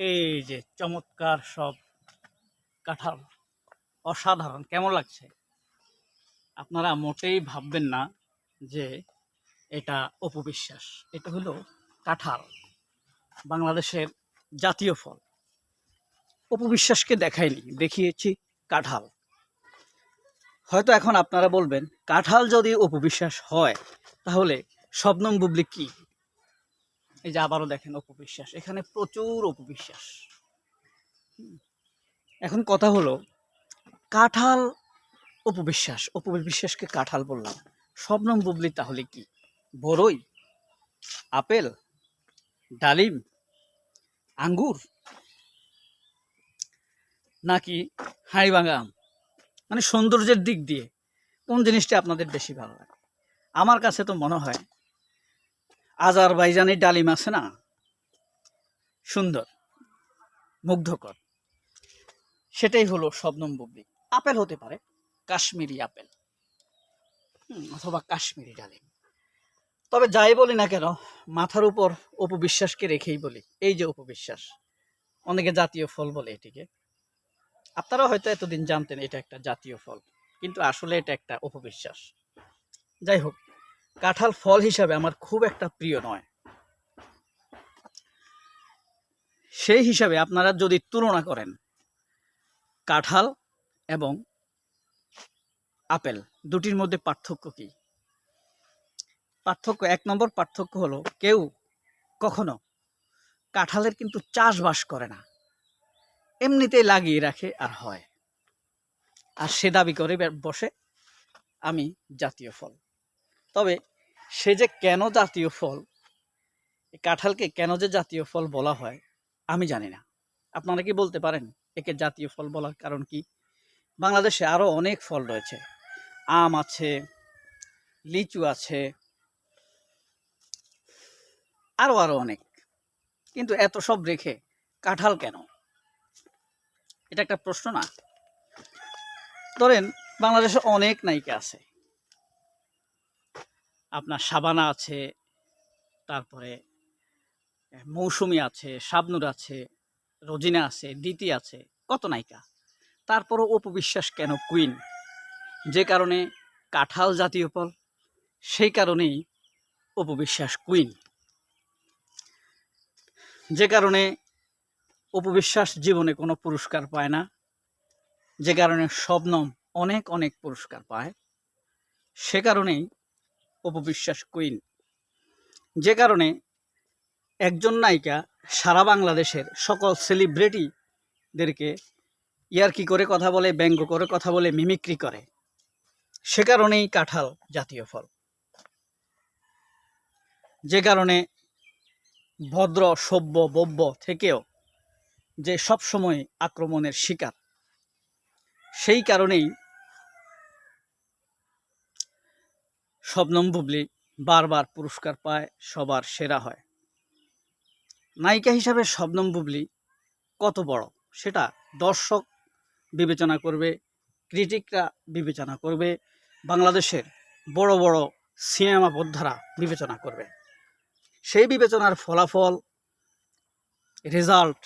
এই যে চমৎকার সব কাঁঠাল, অসাধারণ, কেমন লাগছে? আপনারা মোটেই ভাববেন না যে এটা অপবিশ্বাস, এটা হলো কাঁঠাল, বাংলাদেশের জাতীয় ফল। অপবিশ্বাসকে দেখায়নি দেখিয়েছি কাঁঠাল। হয়তো এখন আপনারা বলবেন, কাঁঠাল যদি অপবিশ্বাস হয়, তাহলে শবনম বুবলি কি? এই যে আবারও দেখেন অপবিশ্বাস। এখানে প্রচুর অপবিশ্বাস। এখন কথা হলো, কাঁঠাল অপবিশ্বাস, অপবিশ্বাসকে কাঁঠাল বললাম। শবনম বুবলি তাহলে কি? বড়ই আপেল? ডালিম? আঙ্গুর? নাকি হাঁড়িভাঙা আম? মানে সৌন্দর্যের দিক দিয়ে কোন জিনিসটা আপনাদের বেশি ভালো লাগে? আমার কাছে তো মনে হয় আজারবাইজানি ডালিম আছে না? সুন্দর, মুগ্ধকর। সেটাই হলো শবনম বুবলি। আপেল হতে পারে, কাশ্মীরি আপেল। অথবা কাশ্মীরি ডালিম। তবে যাই বলি না কেন, মাথার উপর অপবিশ্বাসকে রেখেই বলি, এই যে অপবিশ্বাস, অনেকে জাতীয় ফল বলে এটিকে। আপনারা হয়তো এতদিন জানতেন এটা একটা জাতীয় ফল, কিন্তু আসলে এটা একটা অপবিশ্বাস। যাই হোক কাঁঠাল ফল হিসাবে আমার খুব একটা প্রিয় নয়। সেই হিসাবে আপনারা যদি তুলনা করেন, কাঁঠাল এবং আপেল দুটির মধ্যে পার্থক্য কি? পার্থক্য, এক নম্বর পার্থক্য হলো কেউ কখনো কাঁঠালের কিন্তু চাষবাস করে না। এমনিতেই লাগিয়ে রাখে আর হয়। আর সে দাবি করে বসে, আমি জাতীয় ফল। তবে সে যে কেন জাতীয় ফল কাঁঠালকে কেন যে জাতীয় ফল বলা হয়, আমি জানি না। আপনারা কি বলতে পারেন একে জাতীয় ফল বলার কারণ কি? বাংলাদেশে আরও অনেক ফল রয়েছে। আম আছে, লিচু আছে আরও আরও অনেক। কিন্তু এত সব রেখে কাঁঠাল কেন? এটা একটা প্রশ্ন না। ধরেন বাংলাদেশে অনেক নায়িকা আছে। আপনার সাবানা আছে, তারপরে মৌসুমি আছে, শাবনুর আছে, রোজিনা আছে, দিতি আছে, কত নায়িকা। তারপরও অপবিশ্বাস কেন কুইন যে কারণে কাঁঠাল জাতীয় ফল, সেই কারণেই অপবিশ্বাস কুইন যে কারণে অপবিশ্বাস জীবনে কোনো পুরস্কার পায় না, যে কারণে শবনম অনেক অনেক পুরস্কার পায়, সে কারণেই অপবিশ্বাস কুইন যে কারণে একজন নায়িকা সারা বাংলাদেশের সকল সেলিব্রিটিদেরকে ইয়ারকি করে কথা বলে, ব্যঙ্গ করে কথা বলে, মিমিক্রি করে, সে কারণেই কাঁঠাল জাতীয় ফল। যে কারণে ভদ্র, সভ্য, বব্য থেকেও যে সব সময় আক্রমণের শিকার, সেই কারণেই শবনম বুবলি বারবার পুরস্কার পায়, সবার সেরা হয়। নায়িকা হিসাবে শবনম বুবলি কত বড়, সেটা দর্শক বিবেচনা করবে, ক্রিটিকরা বিবেচনা করবে, বাংলাদেশের বড় বড় সিনেমা বোদ্ধারা বিবেচনা করবে। সেই বিবেচনার ফলাফল রেজাল্ট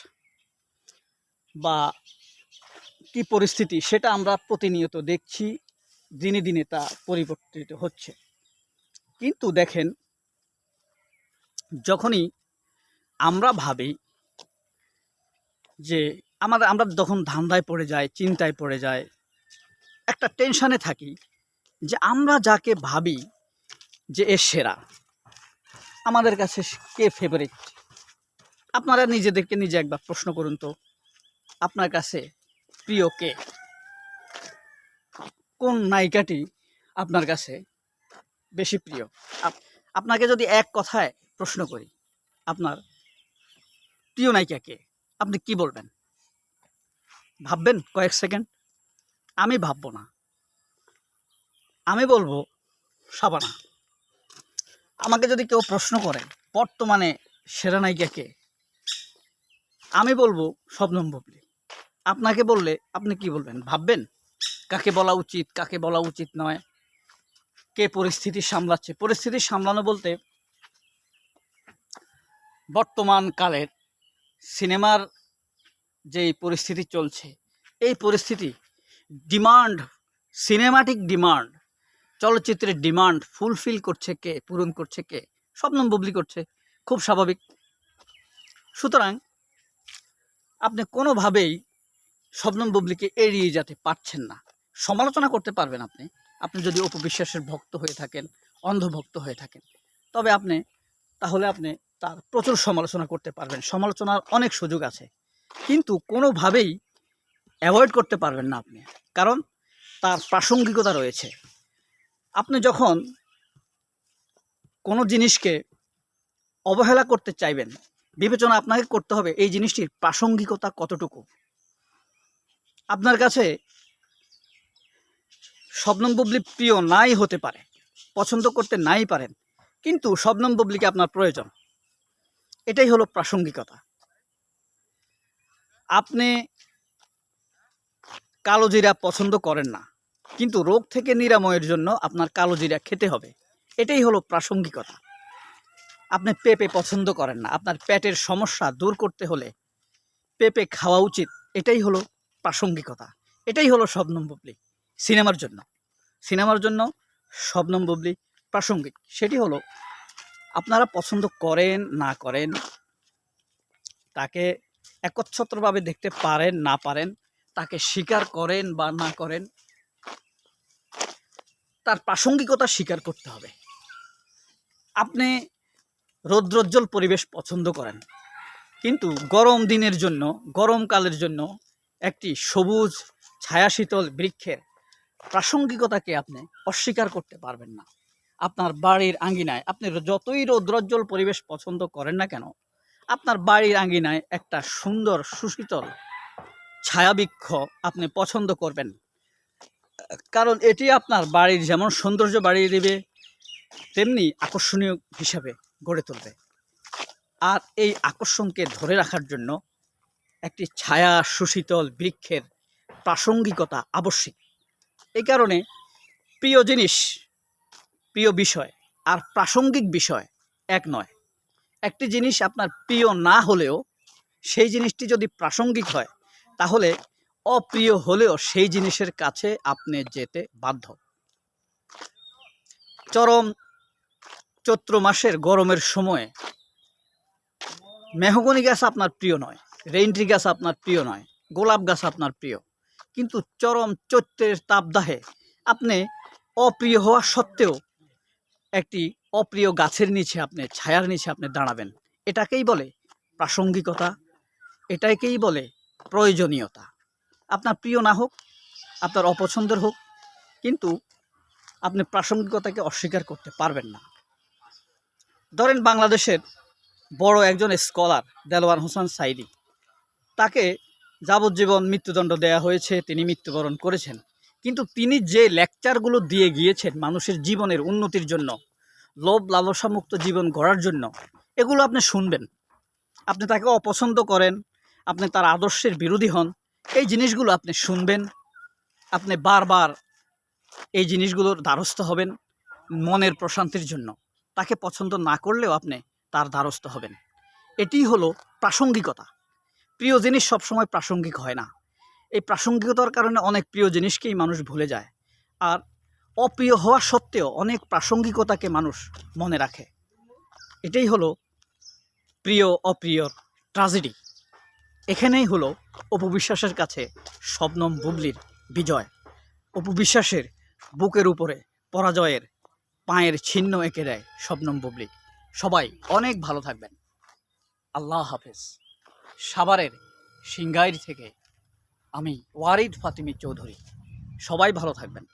বা কি পরিস্থিতি, সেটা আমরা প্রতিনিয়ত দেখছি, দিনে দিনে তা পরিবর্তিত হচ্ছে। কিন্তু দেখেন, যখনই আমরা ভাবি যে আমাদের, আমরা যখন ধান্দায় পড়ে যাই, চিন্তায় পড়ে যায় একটা টেনশনে থাকি যে আমরা যাকে ভাবি যে এ সেরা, আমাদের কাছে কে ফেভারিট আপনারা নিজেদেরকে নিজে একবার প্রশ্ন করুন তো, আপনার কাছে প্রিয় কে? কোন নায়িকাটি আপনার কাছে বেশি প্রিয়। আপ- আপনাকে যদি এক কথায় প্রশ্ন করি, আপনার প্রিয় নায়িকা কে আপনি কি বলবেন? ভাববেন কয়েক সেকেন্ড? আমি ভাববো না। আমি বলব সাবানা আমাকে যদি কেউ প্রশ্ন করে, বর্তমানে সেরা নায়িকা কে আমি বলব শবনম বুবলি। আপনাকে বললে আপনি কি বলবেন? ভাববেন? কাকে বলা উচিত, কাকে বলা উচিত নয়? কে পরিস্থিতি সামলাচ্ছে? পরিস্থিতি সামলানো বলতে বর্তমান কালের সিনেমার যে পরিস্থিতি চলছে, এই পরিস্থিতি ডিমান্ড, সিনেমাটিক ডিমান্ড, চলচ্চিত্রের ডিমান্ড ফুলফিল করছে কে, পূরণ করছে কে? স্বপ্নম বুবলি করছে, খুব স্বাভাবিক। সুতরাং আপনি কোনোভাবেই স্বপ্নম বুবলিকে এড়িয়ে যেতে পারছেন না। সমালোচনা করতে পারবেন আপনি। আপনি যদি অপবিশ্বাসের ভক্ত হয়ে থাকেন, অন্ধভক্ত হয়ে থাকেন, তবে আপনি, তাহলে আপনি তার প্রচুর সমালোচনা করতে পারবেন। সমালোচনার অনেক সুযোগ আছে। কিন্তু কোনোভাবেই অ্যাভয়েড করতে পারবেন না আপনি। কারণ তার প্রাসঙ্গিকতা রয়েছে। আপনি যখন কোনো জিনিসকে অবহেলা করতে চাইবেন, বিবেচনা আপনাকে করতে হবে এই জিনিসটির প্রাসঙ্গিকতা কতটুকু। আপনার কাছে শবনম বুবলি প্রিয় নাই হতে পারে, পছন্দ করতে নাই পারেন, কিন্তু শবনম বুবলিকে আপনার প্রয়োজন। এটাই হলো প্রাসঙ্গিকতা। আপনি কালো জিরা পছন্দ করেন না, কিন্তু রোগ থেকে নিরাময়ের জন্য আপনার কালো জিরা খেতে হবে। এটাই হলো প্রাসঙ্গিকতা। আপনি পেঁপে পছন্দ করেন না, আপনার পেটের সমস্যা দূর করতে হলে পেঁপে খাওয়া উচিত, এটাই হলো প্রাসঙ্গিকতা। এটাই হলো শবনম বুবলি সিনেমার জন্য। সিনেমার জন্য শবনম বুবলি প্রাসঙ্গিক। সেটি হলো, আপনারা পছন্দ করেন, না করেন, তাকে একচ্ছত্রভাবে দেখতে পারেন, না পারেন, তাকে স্বীকার করেন বা না করেন, তার প্রাসঙ্গিকতা স্বীকার করতে হবে। আপনি রৌদ্রোজ্জ্বল পরিবেশ পছন্দ করেন, কিন্তু গরম দিনের জন্য গরমকালের জন্য একটি সবুজ, ছায়াশীতল বৃক্ষের প্রাসঙ্গিকতাকে আপনি অস্বীকার করতে পারবেন না। আপনার বাড়ির আঙ্গিনায় আপনি যতই রৌদ্রোজ্জ্বল পরিবেশ পছন্দ করেন না কেন, আপনার বাড়ির আঙ্গিনায় একটা সুন্দর, সুশীতল, ছায়াবৃক্ষ আপনি পছন্দ করবেন। কারণ এটি আপনার বাড়ির যেমন সৌন্দর্য বাড়িয়ে দেবে, তেমনি আকর্ষণীয় হিসাবে গড়ে তুলবে। আর এই আকর্ষণকে ধরে রাখার জন্য একটি ছায়া, সুশীতল বৃক্ষের প্রাসঙ্গিকতা আবশ্যিক। এই কারণে প্রিয় জিনিস, প্রিয় বিষয় আর প্রাসঙ্গিক বিষয় এক নয়। একটি জিনিস আপনার প্রিয় না হলেও, সেই জিনিসটি যদি প্রাসঙ্গিক হয়, তাহলে অপ্রিয় হলেও সেই জিনিসের কাছে আপনি যেতে বাধ্য। চরম চৈত্র মাসের গরমের সময়ে মেহগনি গাছ আপনার প্রিয় নয় রেইনট্রি গাছ আপনার প্রিয় নয়, গোলাপ গাছ আপনার প্রিয়। কিন্তু চরম চৈত্রের তাপদাহে আপনি অপ্রিয় হওয়া সত্ত্বেও একটি অপ্রিয় গাছের নিচে আপনি, ছায়ার নিচে আপনি দাঁড়াবেন। এটাকেই বলে প্রাসঙ্গিকতা, এটাকেই বলে প্রয়োজনীয়তা। আপনার প্রিয় না হোক, আপনার অপছন্দের হোক, কিন্তু আপনি প্রাসঙ্গিকতাকে অস্বীকার করতে পারবেন না। ধরেন বাংলাদেশের বড় একজন স্কলার দেলওয়ার হোসেন সাইদি, তাকে যাবজ্জীবন মৃত্যুদণ্ড দেয়া হয়েছে, তিনি মৃত্যুবরণ করেছেন। কিন্তু তিনি যে লেকচারগুলো দিয়ে গিয়েছেন মানুষের জীবনের উন্নতির জন্য, লোভ লালসামুক্ত জীবন গড়ার জন্য, এগুলো আপনি শুনবেন। আপনি তাকে অপছন্দ করেন, আপনি তার আদর্শের বিরোধী হন, এই জিনিসগুলো আপনি শুনবেন। আপনি বারবার এই জিনিসগুলোর দ্বারস্থ হবেন মনের প্রশান্তির জন্য। তাকে পছন্দ না করলেও আপনি তার দ্বারস্থ হবেন। এটি হলো প্রাসঙ্গিকতা। প্রিয় জিনিস সবসময় প্রাসঙ্গিক হয় না। এই প্রাসঙ্গিকতার কারণে অনেক প্রিয় জিনিসকেই মানুষ ভুলে যায়। আর অপ্রিয় হওয়া সত্ত্বেও অনেক প্রাসঙ্গিকতাকে মানুষ মনে রাখে। এটাই হলো প্রিয় অপ্রিয়র ট্রাজেডি। এখানেই হলো অপবিশ্বাসের কাছে শবনম বুবলির বিজয়। অপবিশ্বাসের বুকের উপরে পরাজয়ের পায়ের ছিন্ন এঁকে দেয় শবনম বুবলি। সবাই অনেক ভালো থাকবেন। আল্লাহ হাফেজ। সাভারের সিঙ্গাইর থেকে আমি ওয়ারিদ ফাতিমি চৌধুরী সবাই ভালো থাকবেন.